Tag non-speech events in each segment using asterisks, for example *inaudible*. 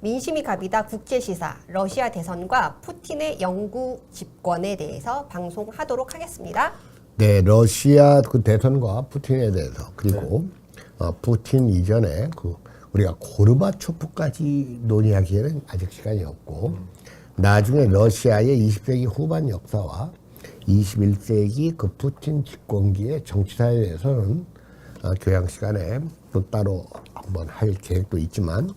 민심이 갑이다 국제시사 러시아 대선과 푸틴의 영구 집권에 대해서 방송하도록 하겠습니다. 네, 러시아 그 대선과 푸틴에 대해서 그리고 어, 푸틴 이전에 그 우리가 고르바초프까지 논의하기에는 아직 시간이 없고 나중에 러시아의 20세기 후반 역사와 21세기 그 푸틴 집권기의 정치사에 대해서는 어, 교양 시간에 또 따로 한번 할 계획도 있지만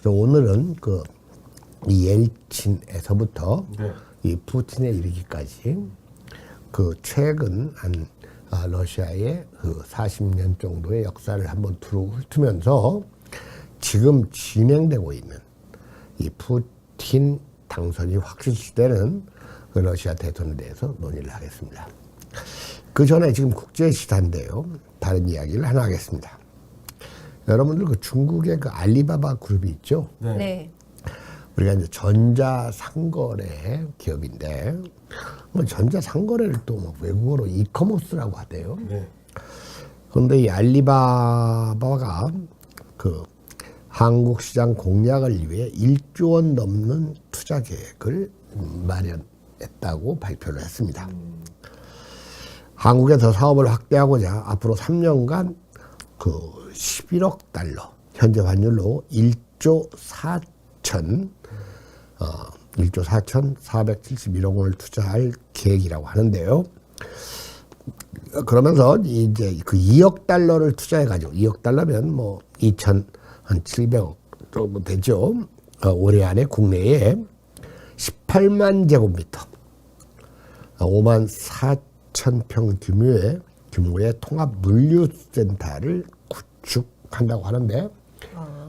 그래서 오늘은 그이 옐친에서부터 네. 이 푸틴에 이르기까지 그 최근 한 아, 러시아의 그 40년 정도의 역사를 한번 두루 훑으면서 지금 진행되고 있는 이 푸틴 당선이 확실시되는 그 러시아 대선에 대해서 논의를 하겠습니다. 그 전에 지금 국제 시사인데요. 다른 이야기를 하나 하겠습니다. 여러분들 그 중국의 그 알리바바 그룹이 있죠. 네. 네. 우리가 이제 전자상거래 기업인데 뭐 전자상거래를 또뭐 외국어로 이커머스라고 하대요. 네. 그런데 이 알리바바가 그 한국 시장 공략을 위해 1조 원 넘는 투자 계획을 마련했다고 발표를 했습니다. 한국에서 사업을 확대하고자 앞으로 3년간 그 11억 달러 현재 환율로 1조 4천 어 1조 4천 471억 원을 투자할 계획이라고 하는데요. 그러면서 이제 그 2억 달러를 투자해 가지고 2억 달러면 뭐 2천 한 700억 정도 되죠. 어, 올해 안에 국내에 18만 제곱미터 5만 4천 평 규모의 규모의 통합 물류센터를 구축한다고 하는데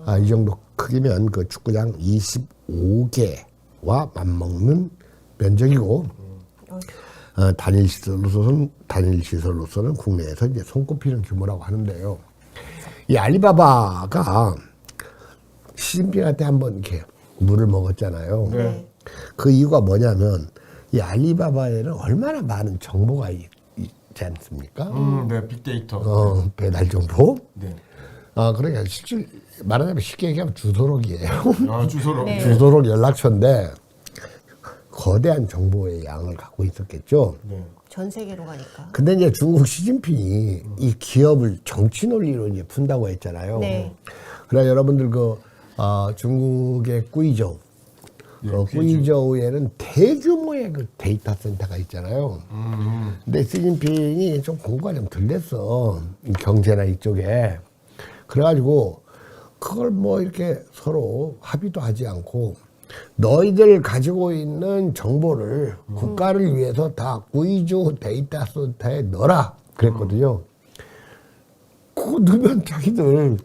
아, 이 정도 크기면 그 축구장 25개와 맞먹는 면적이고 어, 단일 시설로서는 단일 시설로서는 국내에서 이제 손꼽히는 규모라고 하는데요. 이 알리바바가 시진핑한테 한번 이렇게 물을 먹었잖아요. 네. 그 이유가 뭐냐면 이 알리바바에는 얼마나 많은 정보가 있, 지 않습니까? 음, 네. 빅데이터. 어, 배달 정보. 네. 아, 그러니까 실질 말하자면 쉽게 얘기하면 주소록이에요. 아, 주소로. 네. 주소록 연락처인데 거대한 정보의 양을 갖고 있었겠죠. 네. 전 세계로 가니까. 근데 이제 중국 시진핑이 이 기업을 정치 논리로 이제 푼다고 했잖아요. 네. 그러나 여러분들 그 어, 중국의 꾸이저 우, 예, 대규모의 그 데이터 센터가 있잖아요. 음, 근데 시진핑이 좀 공부가 좀 덜 됐어. 이 경제나 이쪽에. 그래가지고 그걸 뭐 이렇게 서로 합의도 하지 않고 너희들 가지고 있는 정보를 국가를 위해서 다 구이조 데이터 센터에 넣어라. 그랬거든요. 그거 넣으면 자기들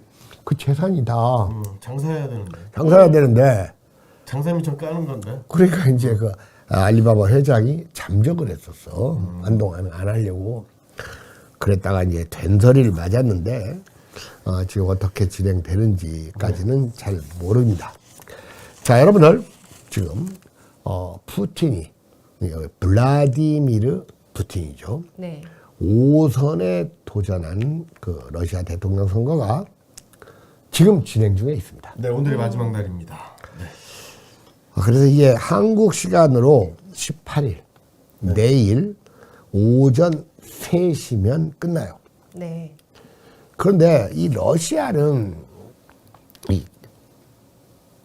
그 재산이 다 음, 장사해야 되는데. 장사해야 되는데 장사 미천 까는 건데. 그러니까 이제 그 알리바바 회장이 잠적을 했었어. 한동안 안 하려고. 그랬다가 이제 된소리를 맞았는데, 어, 지금 어떻게 진행되는지까지는 잘 모릅니다. 자, 여러분들, 지금, 어, 푸틴이, 블라디미르 푸틴이죠. 네. 5선에 도전한 그 러시아 대통령 선거가 지금 진행 중에 있습니다. 네, 오늘이 마지막 날입니다. 네. 아, 그래서 이게 한국 시간으로 18일 내일 오전 3시면 끝나요. 네. 그런데 이 러시아는 이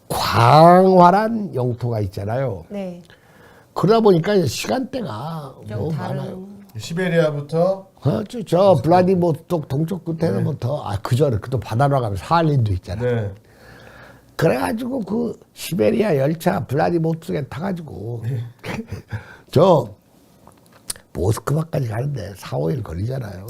광활한 영토가 있잖아요. 네. 그러다 보니까 시간대가 좀 너무 다른. 많아요. 시베리아부터 어, 저, 저 블라디보스톡 동쪽 끝에서부터 아 그전에 그또 바다로 가면 사할린도 있잖아. 네. 그래가지고 그 시베리아 열차 블라디보스톡에 타가지고 *laughs* 저 모스크바까지 가는데 4, 5일 걸리잖아요.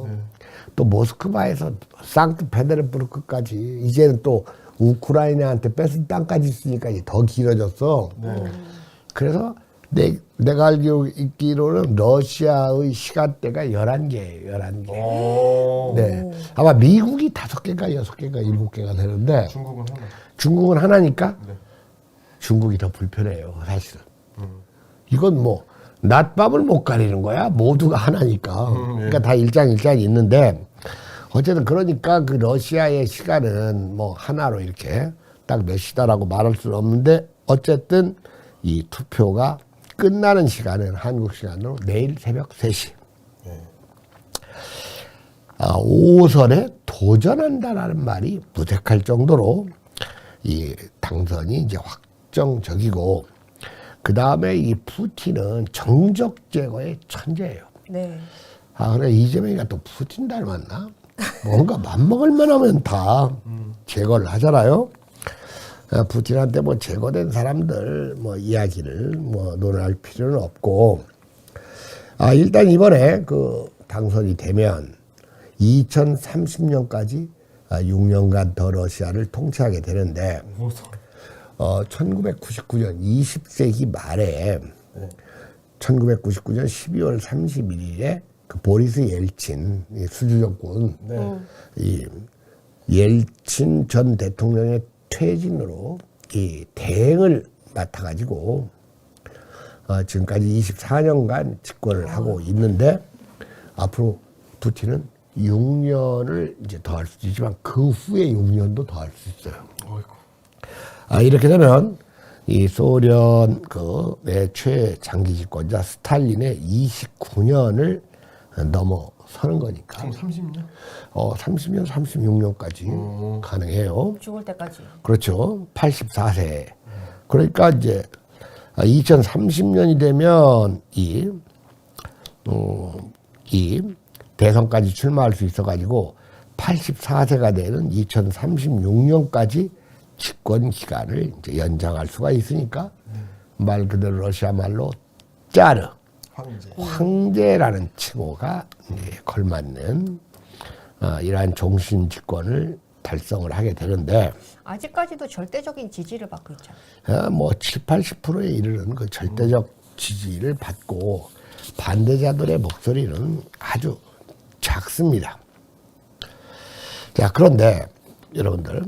또 모스크바에서 상트페테르부르크까지 이제는 또 우크라이나한테 뺏은 땅까지 있으니까 더 길어졌어. 그래서 내, 내가 알기로 있기로는 러시아의 시간대가 11개예요. 11개. 오. 네. 아마 미국이 다섯 개가 여섯 개가 일곱 개가 되는데 중국은 하나. 중국은 하나니까 네. 중국이 더 불편해요, 사실은. 이건 뭐, 낮밤을 못 가리는 거야. 모두가 하나니까. 음, 예. 그러니까 다 일장일장이 있는데, 어쨌든 그러니까 그 러시아의 시간은 뭐 하나로 이렇게 딱 몇 시다라고 말할 수는 없는데 어쨌든 이 투표가 끝나는 시간은 한국 시간으로 내일 새벽 3시. 아, 5선에 도전한다라는 말이 무색할 정도로 이 당선이 이제 확정적이고 그 다음에 이 푸틴은 정적 제거의 천재예요. 네. 아 그래 이재명이가 또 푸틴 닮았나? 뭔가 맘먹을 만 하면 다 제거를 하잖아요. 아, 푸틴한테 뭐 제거된 사람들 뭐 이야기를 뭐 논할 필요는 없고 아 일단 이번에 그 당선이 되면 2030년까지 아, 6년간 더 러시아를 통치하게 되는데. 어, 1999년 20세기 말에 1999년 12월 31일에 그 보리스 옐친 이 수주정권 이 옐친 전 대통령의 퇴진으로 이 대행을 맡아가지고 어, 지금까지 24년간 집권을 하고 있는데 앞으로 푸틴은 6년을 이제 더 할수 있지만 그 후에 6년도 더 할 수 있어요. 어이구. 아, 이렇게 되면 이 소련 그 내 최장기 집권자 스탈린의 29년을 넘어서는 거니까. 그럼 30년? 어, 30년, 36년까지 가능해요. 죽을 때까지. 그렇죠. 84세. 그러니까 이제 2030년이 되면 이, 어, 이 대선까지 출마할 수 있어가지고 84세가 되는 2036년까지 집권 기간을 이제 연장할 수가 있으니까 말 그대로 러시아 말로 짜르 황제. 황제 라는 칭호가 이제 걸맞는 어, 이러한 종신 집권을 달성을 하게 되는데 아직까지도 절대적인 지지를 받고 있잖아요. 어, 뭐 7, 80%에 이르는 그 절대적 지지를 받고 반대자들의 목소리는 아주 작습니다. 자, 그런데 여러분들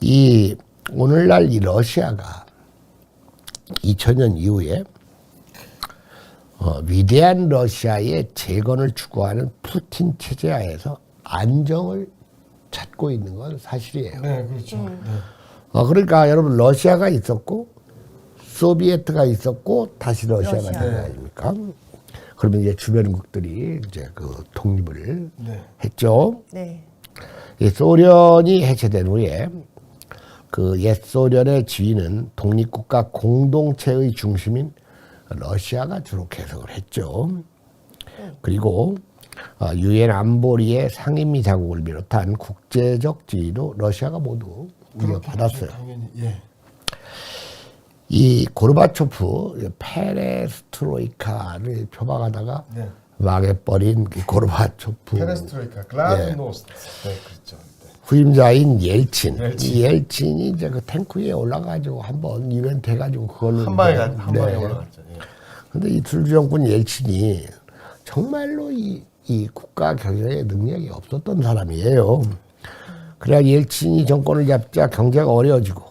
이 오늘날 이 러시아가 2000년 이후에 어, 위대한 러시아의 재건을 추구하는 푸틴 체제 하에서 안정을 찾고 있는 건 사실이에요. 네, 그렇죠. 네. 어, 그러니까 여러분 러시아가 있었고 소비에트가 있었고 다시 러시아가 러시아. 된거 아닙니까? 그러면 이제 주변국들이 이제 그 독립을 네. 했죠. 네. 이 소련이 해체된 후에 그 옛 소련의 지위는 독립국가 공동체의 중심인 러시아가 주로 개성을 했죠. 그리고 어, 유엔 안보리의 상임위 자국을 비롯한 국제적 지위도 러시아가 모두 받았어요. 당연히 예. 이 고르바초프 페레스트로이카를 표방하다가 네. 망해버린 그 고르바초프 페레스트로이카, 글라드노스트. 네, 그렇죠. 네. 후임자인 옐친. 이 옐친이 이제 그 탱크 위에 올라가지고 한번 이벤트 해가지고 그걸로 한 방에 한 방에 네. 올라갔죠. 예. 근데 이 둘주정권 옐친이 정말로 이, 이 국가 경영에 능력이 없었던 사람이에요. 그래야 옐친이 정권을 잡자 경제가 어려워지고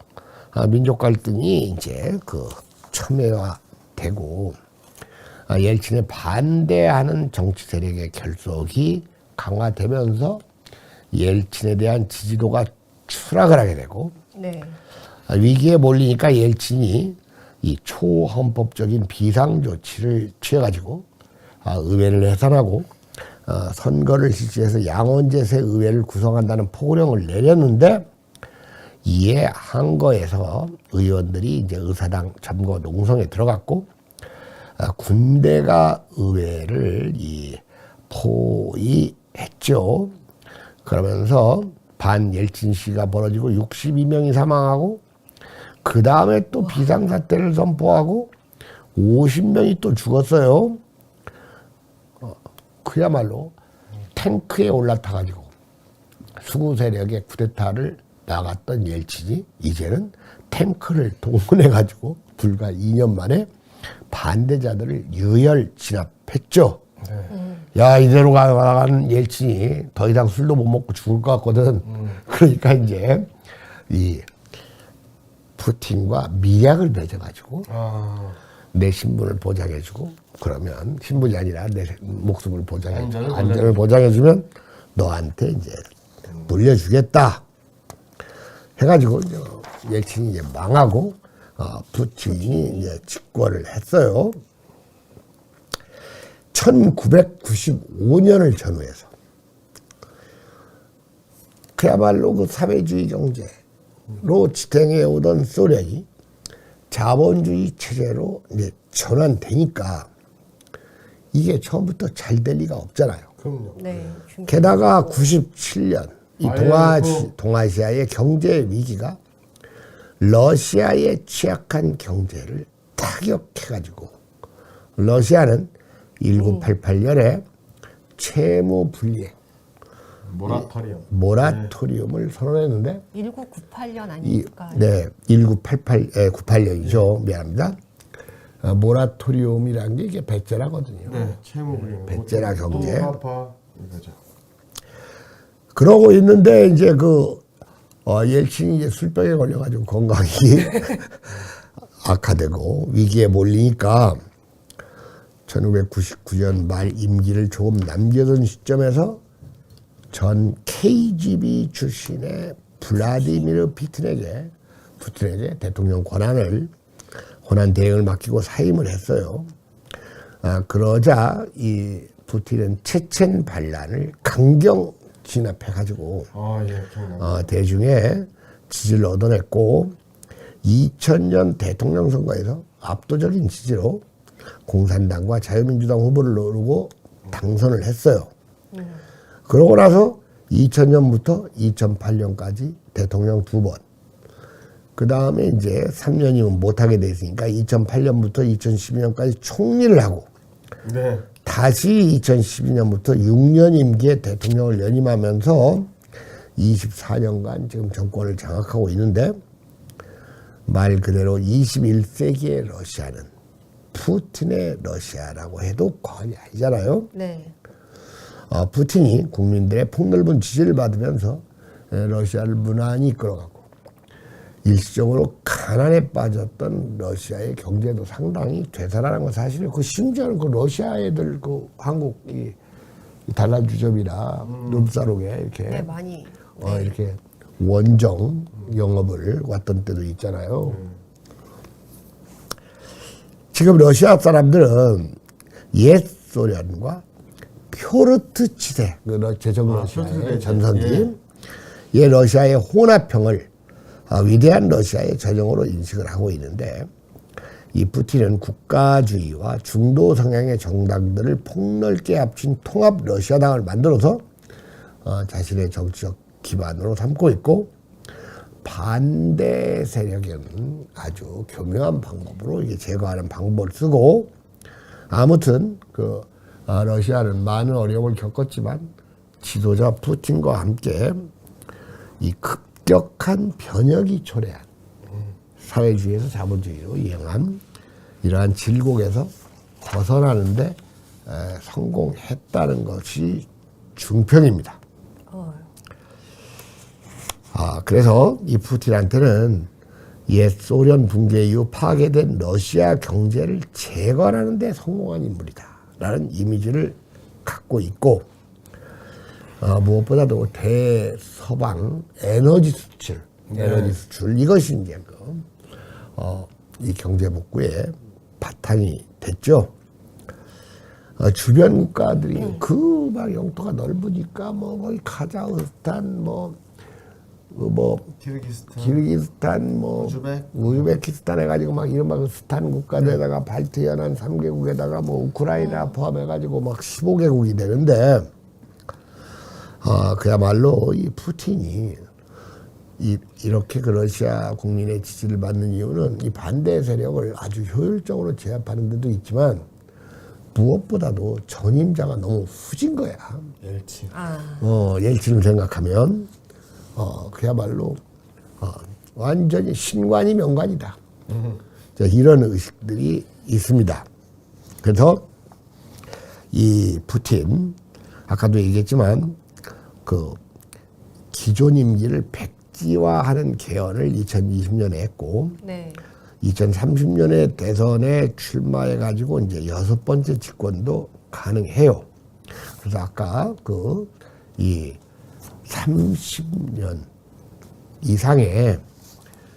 아, 민족 갈등이 이제 그 첨예화 되고 아, 옐친에 반대하는 정치 세력의 결속이 강화되면서 옐친에 대한 지지도가 추락을 하게 되고 네. 아, 위기에 몰리니까 옐친이 이 초헌법적인 비상 조치를 취해가지고 아, 의회를 해산하고 어, 선거를 실시해서 양원제세 의회를 구성한다는 포고령을 내렸는데 이에 한거에서 의원들이 이제 의사당 점거 농성에 들어갔고 아, 군대가 의회를 이 포위했죠. 그러면서 반 옐친 시가 벌어지고 62명이 사망하고 그 다음에 또 비상사태를 선포하고 50명이 또 죽었어요. 어, 그야말로 탱크에 올라타가지고 수구 세력의 쿠데타를 나갔던 옐친이 이제는 탱크를 동원해가지고 불과 2년 만에 반대자들을 유혈 진압했죠. 야 이대로 가간 옐친이 더 이상 술도 못 먹고 죽을 것 같거든. 그러니까 이제 이 푸틴과 미약을 맺어가지고 아, 내 신분을 보장해주고 그러면 신분이 아니라 내 목숨을 보장해 안전을 안전을 보장해주면 너한테 이제 물려주겠다. 해가지고 이제 옐친이 이제 망하고 어, 푸틴이 이제 집권을 했어요. 1995년을 전후해서 그야말로 그 사회주의 경제 로 지탱해 오던 소련이 자본주의 체제로 이제 전환되니까 이게 처음부터 잘 될 리가 없잖아요. 그럼요. 네. 중- 게다가 97년 이 아이고. 동아시, 동아시아의 경제 위기가 러시아의 취약한 경제를 타격해가지고 러시아는 1988년에 채무 불이행 모라토리엄. 모라토리움을 선언했는데 1998년 이, 아닙니까? 네, 1988, 에, 98년이죠. 미안합니다. 어, 모라토리움이라는 게 이게 배째라거든요. 네, 채무 불이행. 배째라 경제. 또하파 이거죠. 그러고 있는데 이제 그 어, 옐친이 이제 술병에 걸려가지고 건강이 *laughs* 악화되고 위기에 몰리니까 1999년 말 임기를 조금 남겨둔 시점에서 전 KGB 출신의 블라디미르 피튼에게 푸틴에게 대통령 권한을 권한 대행을 맡기고 사임을 했어요. 아, 그러자 이 푸틴은 체첸 반란을 강경 진압해 가지고 아, 예. 어, 대중의 지지를 얻어냈고 2000년 대통령 선거에서 압도적인 지지로 공산당과 자유민주당 후보를 노리고 당선을 했어요. 그러고 나서 2000년부터 2008년까지 대통령 두 번. 그 다음에 이제 3년이면 못하게 돼 있으니까 2008년부터 2012년까지 총리를 하고 네. 다시 2012년부터 6년 임기의 대통령을 연임하면서 24년간 지금 정권을 장악하고 있는데 말 그대로 21세기의 러시아는 푸틴의 러시아라고 해도 과언이 아니잖아요. 네. 어, 푸틴이 국민들의 폭넓은 지지를 받으면서 에, 러시아를 무난히 이끌어가고 일시적으로 가난에 빠졌던 러시아의 경제도 상당히 되살아난 건 사실이에요. 그 심지어는 그 러시아 애들 그 한국 이, 이 단란주점이나 룸사롱에 이렇게 네, 많이. 어, 이렇게 원정 영업을 왔던 때도 있잖아요. 지금 러시아 사람들은 옛 소련과 표르트 치세, 그 러- 제정 아, 러시아의 표르트 전성기, 옛 러시아의 혼합형을 아, 위대한 러시아의 전형으로 인식을 하고 있는데 이 푸틴은 국가주의와 중도 성향의 정당들을 폭넓게 합친 통합 러시아당을 만들어서 어, 자신의 정치적 기반으로 삼고 있고 반대 세력에는 아주 교묘한 방법으로 이게 제거하는 방법을 쓰고 아무튼 그 어, 러시아는 많은 어려움을 겪었지만 지도자 푸틴과 함께 이 급격한 변혁이 초래한 사회주의에서 자본주의로 이행한 이러한 질곡에서 벗어나는데 에, 성공했다는 것이 중평입니다. 어, 아, 그래서 이 푸틴한테는 옛 소련 붕괴 이후 파괴된 러시아 경제를 재건하는 데 성공한 인물이다. 라는 이미지를 갖고 있고, 어, 무엇보다도 대서방 에너지 수출, 에너지 수출, 이것이 이제 그, 어, 이 경제 복구의 바탕이 됐죠. 어, 주변 국가들이 그막 영토가 넓으니까 뭐 거기 카자흐스탄 뭐, 그뭐 키르기스탄. 키르기스탄 뭐 우즈벡. 우즈베키스탄 해가지고 막 이런 막 스탄 국가들에다가 발트 연안 3개국에다가 뭐 우크라이나 포함해가지고 막 15개국이 되는데 아 그야말로 이 푸틴이 이, 이렇게 그 러시아 국민의 지지를 받는 이유는 이 반대 세력을 아주 효율적으로 제압하는 데도 있지만 무엇보다도 전임자가 너무 후진 거야. 엘치. 아, 어, 옐친을 생각하면, 어, 그야말로, 어, 완전히 신관이 명관이다. 자, 이런 의식들이 있습니다. 그래서 이 푸틴, 아까도 얘기했지만, 그, 기존 임기를 백지화하는 개헌을 2020년에 했고, 네. 2030년에 대선에 출마해 가지고 이제 여섯 번째 집권도 가능해요. 그래서 아까 그 이 30년 이상의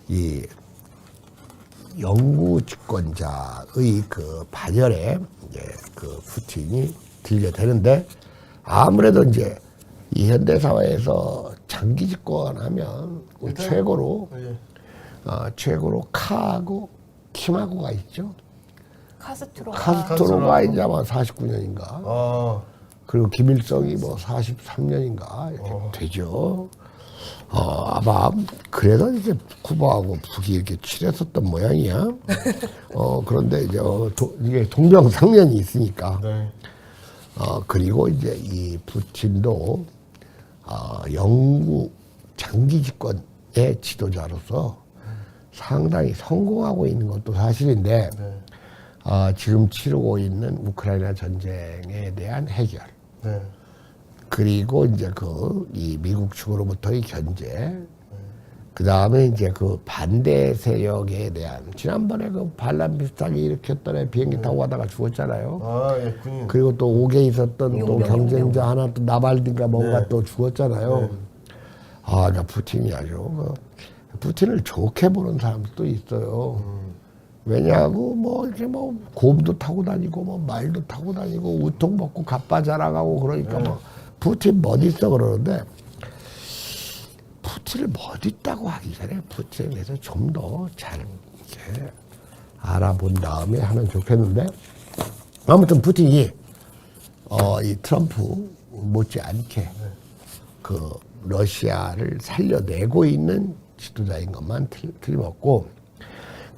이 영구 집권자의 그 반열에 이제 그 푸틴이 들게 되는데 아무래도 이제 이 현대 사회에서 장기 집권하면 그 일단- 최고로 예. 어, 최고로 카하고 킴하고가 있죠. 카스트로가 카스트로가 이제 아마 49년인가. 아, 그리고 김일성이 뭐 43년인가 이렇게 어. 되죠. 어, 아마 그래서 이제 쿠바하고 북이 이렇게 칠했었던 모양이야. 어, 그런데 이제 어, 도, 이게 동병상련이 있으니까. 네. 어, 그리고 이제 이 푸틴도 어, 영구 장기 집권의 지도자로서 상당히 성공하고 있는 것도 사실인데 네. 어, 지금 치르고 있는 우크라이나 전쟁에 대한 해결 네. 그리고 이제 그 이 미국 측으로부터의 견제 그 다음에 이제 그 반대 세력에 대한 지난번에 그 반란 비슷하게 일으켰던 애 비행기 타고 가다가 죽었잖아요. 아, 예, 군인. 그리고 또 옥에 있었던 또 용병, 경쟁자 하나 또 나발딘가 뭔가 네. 또 죽었잖아요. 네. 아, 나 푸틴이 아주 그 푸틴을 좋게 보는 사람들도 있어요. 왜냐하고 뭐 이렇게 뭐 곰도 타고 다니고 뭐 말도 타고 다니고 우통 먹고 갑바 자랑하고 그러니까 네. 뭐 푸틴 멋 있어 그러는데 푸틴을 멋 있다고 하기 전에 푸틴에 대해서 좀 더 잘 이렇게 알아본 다음에 하면 좋겠는데 아무튼 푸틴이 어, 이 트럼프 못지않게 그 러시아를 살려내고 있는 지도자인 것만 틀, 틀림없고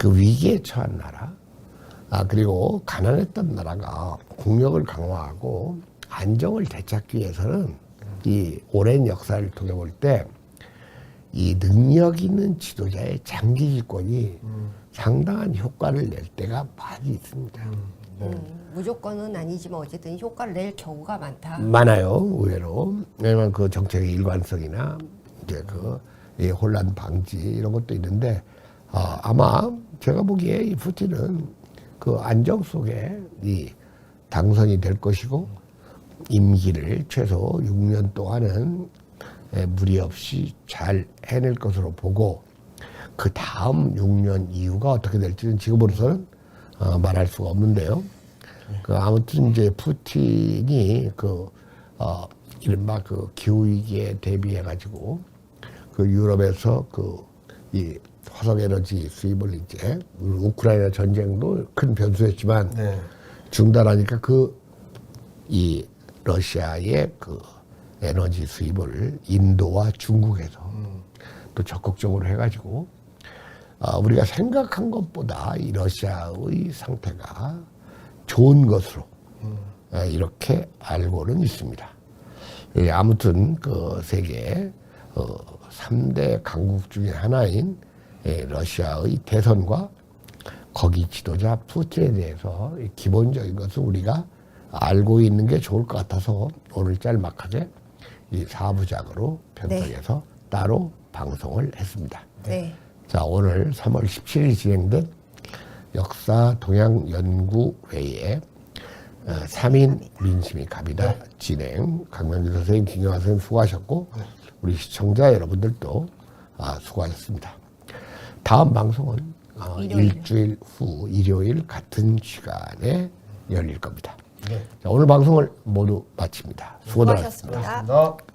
그 위기에 처한 나라 아 그리고 가난했던 나라가 국력을 강화하고 안정을 되찾기 위해서는 이 오랜 역사를 통해 볼 때 이 능력 있는 지도자의 장기 집권이 상당한 효과를 낼 때가 많이 있습니다. 음, 무조건은 아니지만 어쨌든 효과를 낼 경우가 많다. 많아요, 의외로. 왜냐면 그 정책의 일관성이나 이제 그이 혼란 방지 이런 것도 있는데 아, 아마 제가 보기에 이 푸틴은 그 안정 속에 이 당선이 될 것이고 임기를 최소 6년 동안은 에, 무리 없이 잘 해낼 것으로 보고 그 다음 6년 이후가 어떻게 될지는 지금으로서는 어, 말할 수가 없는데요. 그 아무튼 이제 푸틴이 그 어, 이른바 그 기후 위기에 대비해 가지고 그 유럽에서 그 이 화석 에너지 수입을 이제 우크라이나 전쟁도 큰 변수였지만 네. 중단하니까 그 이 러시아의 그 에너지 수입을 인도와 중국에서 또 적극적으로 해가지고 아, 우리가 생각한 것보다 이 러시아의 상태가 좋은 것으로 아, 이렇게 알고는 있습니다. 예, 아무튼 그 세계 어, 3대 강국 중에 하나인 예, 러시아의 대선과 거기 지도자 푸틴에 대해서 이 기본적인 것을 우리가 알고 있는 게 좋을 것 같아서 오늘 짤막하게 이 사부작으로 편성해서 따로 방송을 했습니다. 네. 자, 오늘 3월 17일 진행된 역사 동양 연구 회의에 어, 3인 민심이 갑이다. 진행. 강명주 선생님, 김영하 선생님 수고하셨고 우리 시청자 여러분들도 아, 수고하셨습니다. 다음 방송은 어, 일요일. 일주일 후 일요일 같은 시간에 열릴 겁니다. 네. 자, 오늘 방송을 모두 마칩니다. 하셨습니다. 수고하셨습니다. 고맙습니다.